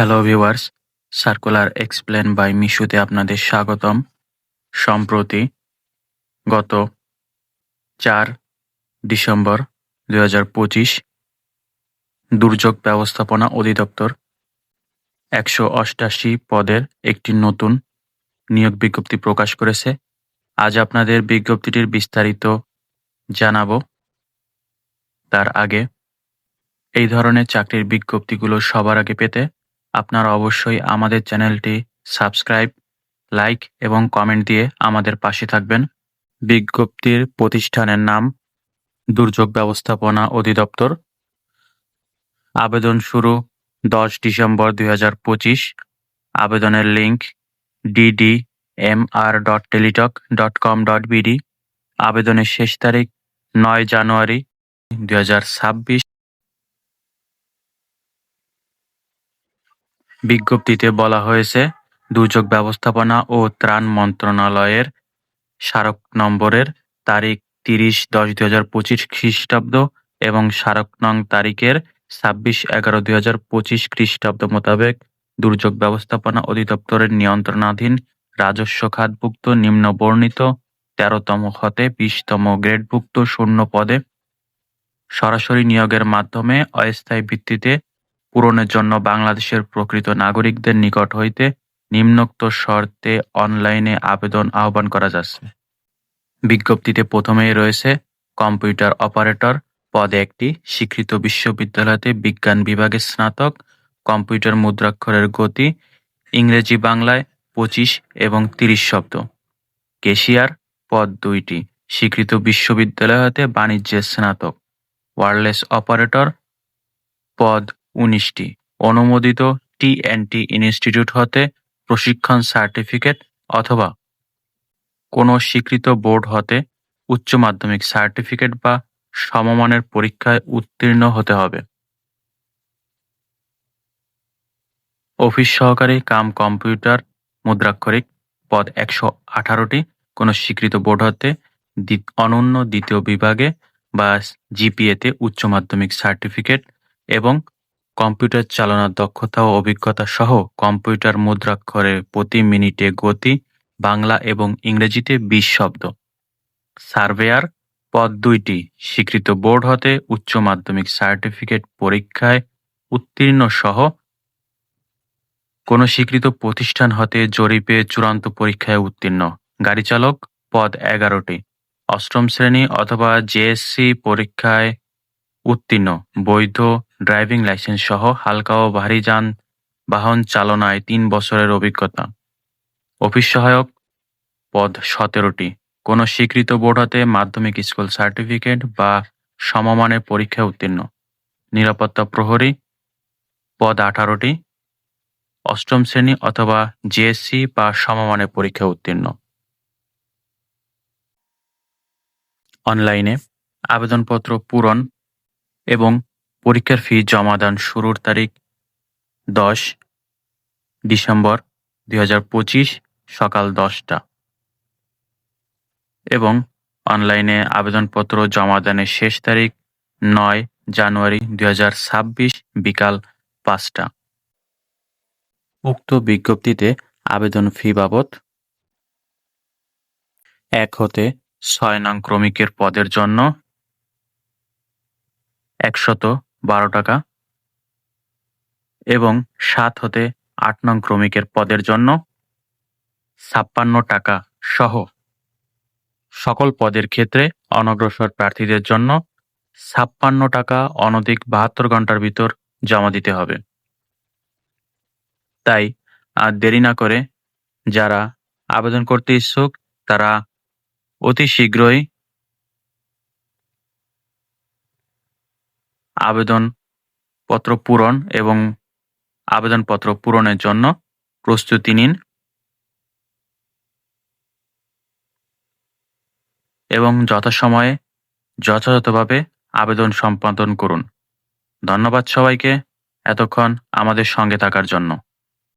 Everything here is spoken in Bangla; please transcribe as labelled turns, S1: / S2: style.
S1: Hello viewers circular explain by মিশুতে আপনাদের স্বাগতম। সম্প্রতি গত চার ডিসেম্বর হাজার পঁচিশ দুর্যোগ ব্যবস্থাপনা অধিদপ্তর একশো অষ্টাশি পদের একটি নতুন নিয়োগ বিজ্ঞপ্তি প্রকাশ করেছে। আজ আপনাদের বিজ্ঞপ্তিটির বিস্তারিত জানাব। তার আগে এই ধরনের চাকরির বিজ্ঞপ্তিগুলো সবার আগে পেতে আপনারা অবশ্যই আমাদের চ্যানেলটি সাবস্ক্রাইব, লাইক এবং কমেন্ট দিয়ে আমাদের পাশে থাকবেন। বিজ্ঞপ্তির প্রতিষ্ঠানের নাম দুর্যোগ ব্যবস্থাপনা অধিদপ্তর। আবেদন শুরু দশ ডিসেম্বর দুই হাজার পঁচিশ। আবেদনের link DD M R dot Teletalk dot com dot BD আবেদনের শেষ তারিখ নয় জানুয়ারি দুই হাজার ছাব্বিশ। বিজ্ঞপ্তিতে বলা হয়েছে দুর্যোগ ব্যবস্থাপনা ও ত্রাণ মন্ত্রণালয়ের স্মারক নম্বরের তারিখ তিরিশ দশ দুই হাজার পঁচিশ খ্রিস্টাব্দ এবং স্মারক নং তারিখের ছাব্বিশ এগারো দুই হাজার পঁচিশ খ্রিস্টাব্দ মোতাবেক দুর্যোগ ব্যবস্থাপনা অধিদপ্তরের নিয়ন্ত্রণাধীন রাজস্ব খাতভুক্ত নিম্ন বর্ণিত তেরোতম হতে বিশতম গ্রেডভুক্ত শূন্য পদে সরাসরি নিয়োগের মাধ্যমে অস্থায়ী ভিত্তিতে পূরণের জন্য বাংলাদেশের প্রকৃত নাগরিকদের নিকট হইতে নিম্নোক্ত শর্তে অনলাইনে আবেদন আহ্বান করা যাচ্ছে। বিজ্ঞপ্তিতে প্রথমেই রয়েছে, কম্পিউটার অপারেটর পদে একটি স্বীকৃত বিশ্ববিদ্যালয়তে বিজ্ঞান বিভাগে স্নাতক, কম্পিউটার মুদ্রাক্ষরের গতি, ইংরেজি বাংলায় পঁচিশ এবং তিরিশ শব্দ। কেশিয়ার পদ দুইটি, স্বীকৃত বিশ্ববিদ্যালয় হতে বাণিজ্যের স্নাতক। ওয়ারলেস অপারেটর পদ উনিশটি। অনুমোদিত টি ইনস্টিটিউট হতে প্রশিক্ষণ সার্টিফিকেট অথবা কোনো স্বীকৃত বোর্ড হতে উচ্চ মাধ্যমিক সার্টিফিকেট বা সমমানের পরীক্ষায় উত্তীর্ণ হতে হবে। অফিস সহকারী কাম কম্পিউটার মুদ্রাক্ষরিক পদ একশো আঠারোটি, কোনো স্বীকৃত বোর্ড হতে অনন্য দ্বিতীয় বিভাগে বা জিপিএতে উচ্চ মাধ্যমিক সার্টিফিকেট এবং কম্পিউটার চালানোর দক্ষতা ও অভিজ্ঞতা সহ কম্পিউটার মুদ্রাক্ষরে প্রতি মিনিটে গতি, বাংলা এবং ইংরেজিতে বিশ শব্দ। সার্ভেয়ার পদ দুইটি, স্বীকৃত বোর্ড হতে উচ্চ মাধ্যমিক সার্টিফিকেট পরীক্ষায় উত্তীর্ণ সহ কোনো স্বীকৃত প্রতিষ্ঠান হতে জরিপে চূড়ান্ত পরীক্ষায় উত্তীর্ণ। গাড়ি চালক পদ এগারোটি, অষ্টম শ্রেণি অথবা জেএসসি পরীক্ষায় উত্তীর্ণ। বৈধ ড্রাইভিং লাইসেন্স সহ হালকা ও ভারী যানবাহন চালনায় তিন বছরের অভিজ্ঞতা। অফিস সহায়ক পদ সতেরোটি। কোনো স্বীকৃত বোর্ড হতে মাধ্যমিক স্কুল সার্টিফিকেট বা সমমানের পরীক্ষায় উত্তীর্ণ। নিরাপত্তা প্রহরী পদ আঠারোটি। অষ্টম শ্রেণি অথবা জিএসসি বা সমমানের পরীক্ষায় উত্তীর্ণ। অনলাইনে আবেদনপত্র পূরণ এবং পরীক্ষার ফি জমা জমাদান শুরুর তারিখ দশ ডিসেম্বর দুই হাজার পঁচিশ সকাল দশটা। এবং অনলাইনে আবেদনপত্র জমা জমাদানের শেষ তারিখ নয় জানুয়ারি দু হাজার ছাব্বিশ বিকাল পাঁচটা। উক্ত বিজ্ঞপ্তিতে আবেদন ফি বাবদ এক হতে ছয় নং ক্রমিকের পদের জন্য একশত বারো টাকা এবং সাত হতে আট নং ক্রমিকের পদের জন্য ছাপ্পান্ন টাকা সহ সকল পদের ক্ষেত্রে অনগ্রসর প্রার্থীদের জন্য ছাপ্পান্ন টাকা অনধিক বাহাত্তর ঘণ্টার ভিতর জমা দিতে হবে। তাই আর দেরি না করে যারা আবেদন করতে ইচ্ছুক তারা অতি শীঘ্রই আবেদনপত্র পূরণ এবং আবেদনপত্র পূরণের জন্য প্রস্তুতি নিন এবং যথাসময়ে যথাযথভাবে আবেদন সম্পাদন করুন। ধন্যবাদ সবাইকে। এতক্ষণ আমাদের সঙ্গে থাকার জন্য।